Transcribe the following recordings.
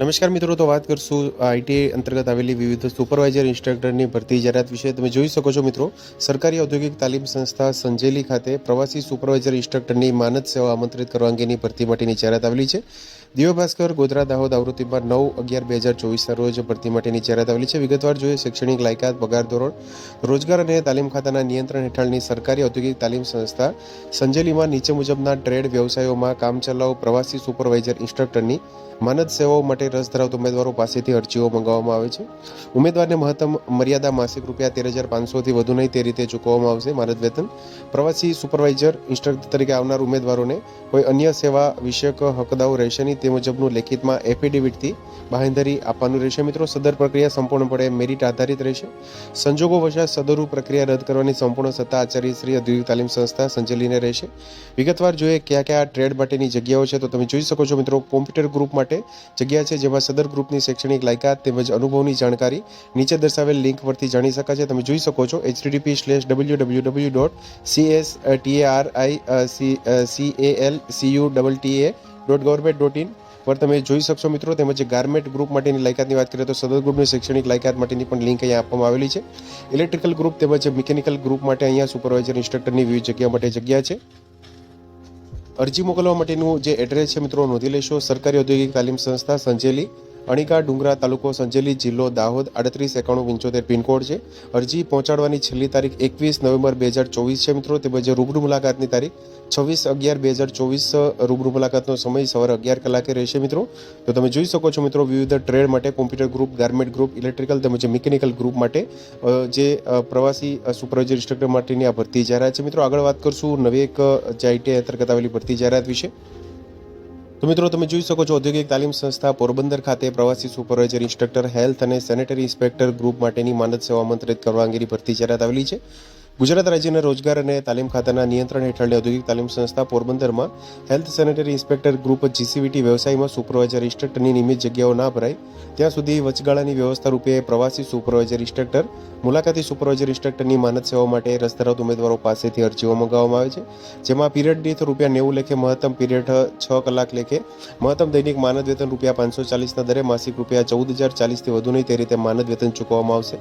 નમસ્કાર મિત્રો, તો વાત કરશું આઈટીઆઈ અંતર્ગત આવેલી વિવિધ સુપરવાઇઝર ઇન્સ્ટ્રક્ટરની ભરતી જાહેરાત વિશે. તમે જોઈ શકો છો મિત્રો, સરકારી ઔદ્યોગિક તાલીમ સંસ્થા સંજેલી ખાતે પ્રવાસી સુપરવાઇઝર ઇન્સ્ટ્રક્ટરની માનદ સેવા આમંત્રિત કરવા અંગેની ભરતી માટેની જાહેરાત આવેલી છે. દિવ્ય ભાસ્કર ગોધરા દાહોદ આવૃત્તિમાં નવ અગિયાર બે હજાર ચોવીસના રોજ ભરતી માટેની જાહેરાત આવેલી છે. વિગતવાર જોઈએ, શૈક્ષણિક લાયકાત, પગાર ધોરણ, રોજગાર અને તાલીમ ખાતાના નિયંત્રણ હેઠળની સરકારી ઔદ્યોગિક તાલીમ સંસ્થા સંજેલીમાં નીચે મુજબના ટ્રેડ વ્યવસાયોમાં કામચલાઉ પ્રવાસી સુપરવાઇઝર, ઇન્સ્ટ્રક્ટરની માનદ સેવાઓ માટે રસ ધરાવતા ઉમેદવારો પાસેથી અરજીઓ મંગાવવામાં આવે છે. ઉમેદવારને મહત્તમ મર્યાદા માસિક રૂપિયા તેર હજાર પાંચસોથી વધુ નહીં તે રીતે ચૂકવવામાં આવશે. માનદ વેતન, પ્રવાસી સુપરવાઇઝર, ઇન્સ્ટ્રક્ટર તરીકે આવનાર ઉમેદવારોને કોઈ અન્ય સેવા વિષયક હકદાઓ રહેશે નહીં. તે મુજબનું લેખિતમાં એફિડેવિટથી બાંહેધરી આપવાનું રહેશે. મિત્રો, સદર પ્રક્રિયા સંપૂર્ણપણે મેરિટ આધારિત રહેશે. સંજોગો વશાત સદરુ પ્રક્રિયા રદ કરવાની સંપૂર્ણ સત્તા આચાર્ય શ્રી ઔદ્યોગિક તાલીમ સંસ્થા સંજેલીને રહેશે. વિગતવાર જોઈએ કયા કયા ટ્રેડ માટેની જગ્યાઓ છે, તો તમે જોઈ શકો છો મિત્રો, કોમ્પ્યુટર ગ્રુપ માટે જગ્યા છે, જેમાં સદર ગ્રુપની શૈક્ષણિક લાયકાત તેમજ અનુભવની જાણકારી નીચે દર્શાવેલ લિંક પરથી જાણી શકાય છે. તમે જોઈ શકો છો HTTP slash W W W dot C S T R I C C A L C U double T A dot government dot in પર તમે જોઈ શકશો મિત્રો. તેમજ ગાર્મેન્ટ ગ્રુપ માટેની લાયકાતની વાત કરીએ તો સદર ગ્રુપની શૈક્ષણિક લાયકાત માટેની પણ લિંક અહીંયા આપવામાં આવેલી છે. ઇલેક્ટ્રિકલ ગ્રુપ તેમજ મિકેનિકલ ગ્રુપ માટે અહીંયા સુપરવાઇઝર ઇન્સ્ટ્રક્ટરની વિવિધ જગ્યા માટે જગ્યા છે. અરજી મોકલવા માટેનું જે એડ્રેસ છે મિત્રો, નોંધી લેશો. સરકારી ઔદ્યોગિક તાલીમ સંસ્થા, સંજેલી. અણીકા ડુંગરા તાલુકો સંજેલી જિલ્લો દાહોદ, આડત્રીસ એકાણું પંચોતેર પિનકોડ છે. અરજી પહોંચાડવાની છેલ્લી તારીખ એકવીસ નવેમ્બર બે હજાર ચોવીસ છે મિત્રો. તેમજ રૂબરૂ મુલાકાતની તારીખ છવ્વીસ અગિયાર બે હજાર ચોવીસ રૂબરૂ મુલાકાતનો સમય સવારે અગિયાર કલાકે રહેશે મિત્રો. તો તમે જોઈ શકો છો મિત્રો, વિવિધ ટ્રેડ માટે computer group, garment group, electrical તેમજ મિકેનિકલ ગ્રુપ માટે જે પ્રવાસી સુપરવાઇઝર ઇન્સ્ટ્રક્ટર માટેની આ ભરતી જાહેરાત છે મિત્રો. આગળ વાત કરશું નવી એક જે આઈટીઆઈ અંતર્ગત આવેલી ભરતી જાહેરાત વિશે. તો મિત્રો, તમે જોઈ શકો છો ઔદ્યોગિક તાલીમ સંસ્થા પોરબંદર ખાતે પ્રવાસી સુપરવાઇઝર ઇન્સ્ટ્રક્ટર, હેલ્થ અને સેનેટરી ઇન્સ્પેક્ટર ગ્રુપ માટેની માનદ સેવા આમંત્રિત કરવા અંગેની ભરતી જાહેરાત આવેલી છે. ગુજરાત રાજ્યના રોજગાર અને તાલીમ ખાતાના નિયંત્રણ હેઠળની ઔદ્યોગિક તાલીમ સંસ્થા પોરબંદરમાં health sanitary inspector group GCVT વ્યવસાયમાં સુપરવાઇઝર ઇન્સ્ટ્રક્ટરની નિયમિત જગ્યાઓ ના ભરાય. ત્યાં સુધી વચગાળાની વ્યવસ્થા રૂપે પ્રવાસી સુપરવાઇઝર ઇન્સ્ટ્રક્ટર, મુલાકાતી સુપરવાઇઝર ઇન્સ્ટ્રક્ટરની માનદ સેવા માટે રસ ધરાવતા ઉમેદવારો પાસેથી અરજીઓ મંગાવવામાં આવે છે. જેમાં પીરિયડ દીઠ રૂપિયા નેવું લેખે, મહત્તમ પીરિયડ છ કલાક લેખે, મહત્તમ દૈનિક માનદ વેતન રૂપિયા પાંચસો ચાલીસના દરે, માસિક રૂપિયા ચૌદ હજાર ચાલીસથી વધુ નહીં, તે રીતે માનદ વેતન ચૂકવવામાં આવશે.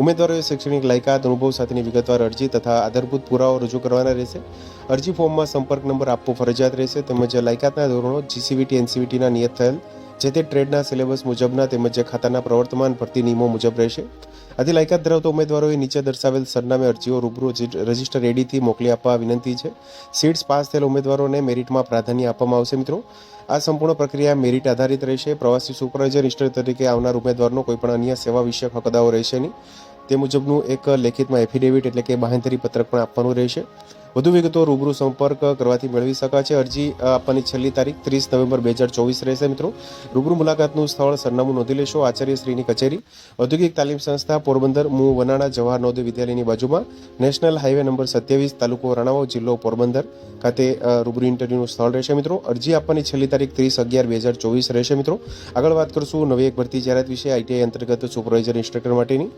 ઉમેદવારોએ શૈક્ષણિક લાયકાત, અનુભવ સાથેની વિગતવાર અરજી તથા આધારભૂત પુરાવો રજૂ કરવાના રહેશે. અરજી ફોર્મમાં સંપર્ક નંબર આપવો ફરજિયાત રહેશે તેમજ લાયકાતના ધોરણો જીસીવીટી એનસીવીટીના નિયત થયેલ, જે તે ટ્રેડના સિલેબસ મુજબના તેમજ ખાતાના પ્રવર્તમાન ભરતી નિયમો મુજબ રહેશે. આથી લાયકાત ધરાવતા ઉમેદવારોએ નીચે દર્શાવેલ સરનામે અરજીઓ રૂબરૂ રજિસ્ટર રેડીથી મોકલી આપવા વિનંતી છે. સીટ્સ પાસ થયેલ ઉમેદવારોને મેરિટમાં પ્રાધાન્ય આપવામાં આવશે મિત્રો. આ સંપૂર્ણ પ્રક્રિયા મેરિટ આધારિત રહેશે. પ્રવાસી સુપરવાઇઝર ઇન્સ્ટર તરીકે આવનાર ઉમેદવારનો કોઈ પણ અન્ય સેવા વિષયક હકદાઓ રહેશે નહીં. તે મુજબનું એક લેખિતમાં એફિડેવિટ એટલે કે બાહેંધરી પત્રક પણ આપવાનું રહેશે. વધુ વિગતો રૂબરૂ સંપર્ક કરવાથી મેળવી શકાશે. અરજી આપવાની છેલ્લી તારીખ ત્રીસ નવેમ્બર બે હજાર ચોવીસ રહેશે મિત્રો. રૂબરૂ મુલાકાતનું સ્થળ સરનામું નોંધી લેશો. આચાર્યશ્રીની કચેરી, ઔદ્યોગિક તાલીમ સંસ્થા, પોરબંદર, મુ, વનાણા, જવાહર નવોદય વિદ્યાલયની બાજુમાં, નેશનલ હાઈવે નંબર સત્યાવીસ, તાલુકો રણાવો, જિલ્લો પોરબંદર ખાતે રૂબરૂ ઇન્ટરવ્યૂનું સ્થળ રહેશે મિત્રો. અરજી આપવાની છેલ્લી તારીખ ત્રીસ અગિયાર બે હજાર ચોવીસ રહેશે મિત્રો. આગળ વાત કરશું નવી એક ભરતી જાહેરાત વિશે. આઈટીઆઈ અંતર્ગત સુપરવાઇઝર ઇન્સ્ટ્રક્ટર માટેની.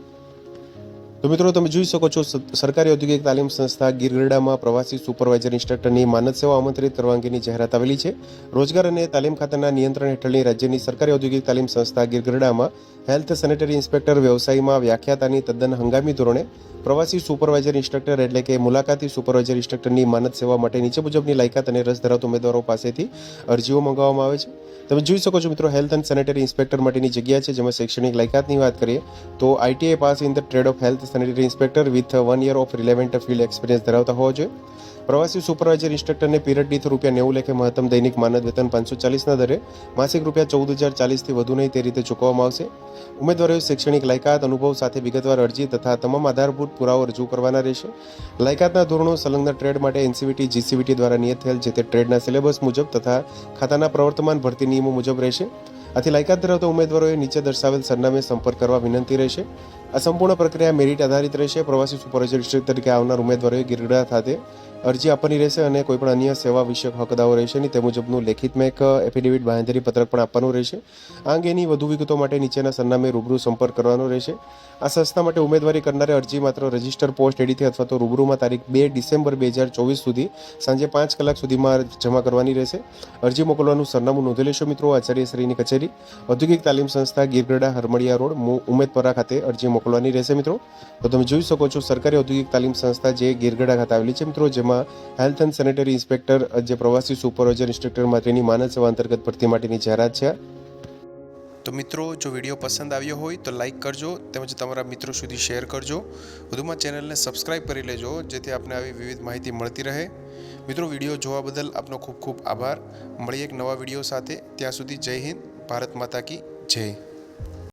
તો મિત્રો તમે જોઈ શકો છો સરકારી ઔદ્યોગિક તાલીમ સંસ્થા ગીરગઢડામાં પ્રવાસી સુપરવાઇઝર ઇન્સ્ટ્રક્ટરની માનદ સેવા આમંત્રિત કરવા અંગેની જાહેરાત આવેલી છે. રોજગાર અને તાલીમ ખાતાના નિયંત્રણ હેઠળની રાજ્યની સરકારી ઔદ્યોગિક તાલીમ સંસ્થા ગીરગઢડામાં હેલ્થ સેનેટરી ઇન્સ્પેક્ટર વ્યવસાયમાં વ્યાખ્યાતાની તદ્દન હંગામી ધોરણે પ્રવાસી સુપરવાઇઝર ઇન્સ્ટ્રક્ટર એટલે કે મુલાકાતી સુપરવાઇઝર ઇન્સ્ટ્રક્ટરની માનદ સેવા માટે નીચે મુજબની લાયકાત અને રસ ધરાવતા ઉમેદવારો પાસેથી અરજીઓ મંગાવવામાં આવે છે. તમે જોઈ શકો છો મિત્રો હેલ્થ એન્ડ સેનેટરી ઇન્સ્પેક્ટર માટેની જગ્યા છે, જેમાં શૈક્ષણિક લાયકાતની વાત કરીએ તો ITI pass in the trade of health sanitary inspector with one year of relevant field experience ધરાવતા હોવા જોઈએ. પ્રવાસી સુપરવાઇઝર ઇન્સ્ટ્રક્ટરને પીરિયડ દીઠ રૂપિયા નેવું લેખે મહત્તમ દૈનિક માનદ વેતન પાંચસો ચાલીસના દરે, માસિક રૂપિયા ચૌદ હજાર ચાલીસથી વધુ નહીં તે રીતે ચૂકવવામાં આવશે. ઉમેદવારોએ શૈક્ષણિક લાયકાત, અનુભવ સાથે વિગતવાર અરજી તથા તમામ આધારભૂત પુરાવો રજૂ કરવાના રહેશે. લાયકાતના ધોરણો સંલગ્ન ટ્રેડ માટે એનસીવીટી, જીસીવીટી દ્વારા નિયત થયેલ, જે તે ટ્રેડના સિલેબસ મુજબ તથા ખાતાના પ્રવર્તમાન ભરતી નિયમો મુજબ રહેશે. આથી લાયકાત ધરાવતા ઉમેદવારોએ નીચે દર્શાવેલ સરનામે સંપર્ક કરવા વિનંતી રહેશે. આ સંપૂર્ણ પ્રક્રિયા મેરિટ આધારિત રહેશે. પ્રવાસી સુપરવાઇઝર ડિસ્ટ્રિક્ટ તરીકે આવનાર ઉમેદવારોએ ગિરગડા ખાતે અરજી આપવાની રહેશે અને કોઈપણ અન્ય સેવા વિષયક હકદાઓ રહેશે નહીં. તે મુજબનું લેખિતમાં એક એફિડેવિટ બાંહેધરી પત્રક પણ આપવાનું રહેશે. આ અંગેની વધુ વિગતો માટે નીચેના સરનામે રૂબરૂ સંપર્ક કરવાનો રહેશે. આ સંસ્થા માટે ઉમેદવારી કરનારે અરજી માત્ર રજિસ્ટર પોસ્ટ એડીથી અથવા તો રૂબરૂમાં તારીખ બે ડિસેમ્બર બે હજાર ચોવીસ સુધી સાંજે પાંચ કલાક સુધીમાં જમા કરવાની રહેશે. અરજી મોકલવાનું સરનામું નોંધી લેશો મિત્રો. આચાર્યશ્રીની કચેરી. ઔદ્યોગિક તાલીમ સંસ્થા ગીરગઢા હરમળિયા રોડ ઉમેદપરા ખાતે અરજી મોકલવાની રહેશે મિત્રો. તો તમે જોઈ શકો છો, સરકારી ઔદ્યોગિક તાલીમ સંસ્થા જે ગીરગઢા ખાતે આવેલી છે મિત્રો, જેમાં હેલ્થ એન્ડ સેનેટરી ઇન્સ્પેક્ટર, જે પ્રવાસી સુપરવાઇઝર ઇન્સ્ટ્રક્ટર માટેની માનવ સેવા અંતર્ગત ભરતી માટેની જાહેરાત છે. તો મિત્રો, જો વીડિયો પસંદ આવ્યો હોય તો લાઈક કરજો, તેમજ તમારા મિત્રો સુધી શેર કરજો. વધુમાં ચેનલને સબસ્ક્રાઇબ કરી લેજો, જેથી આપને આવી વિવિધ માહિતી મળતી રહે. મિત્રો, વીડિયો જોવા બદલ આપનો ખૂબ ખૂબ આભાર. મળીએ એક નવા વીડિયો સાથે. ત્યાં સુધી જય હિન્દ, ભારત માતા કી જય.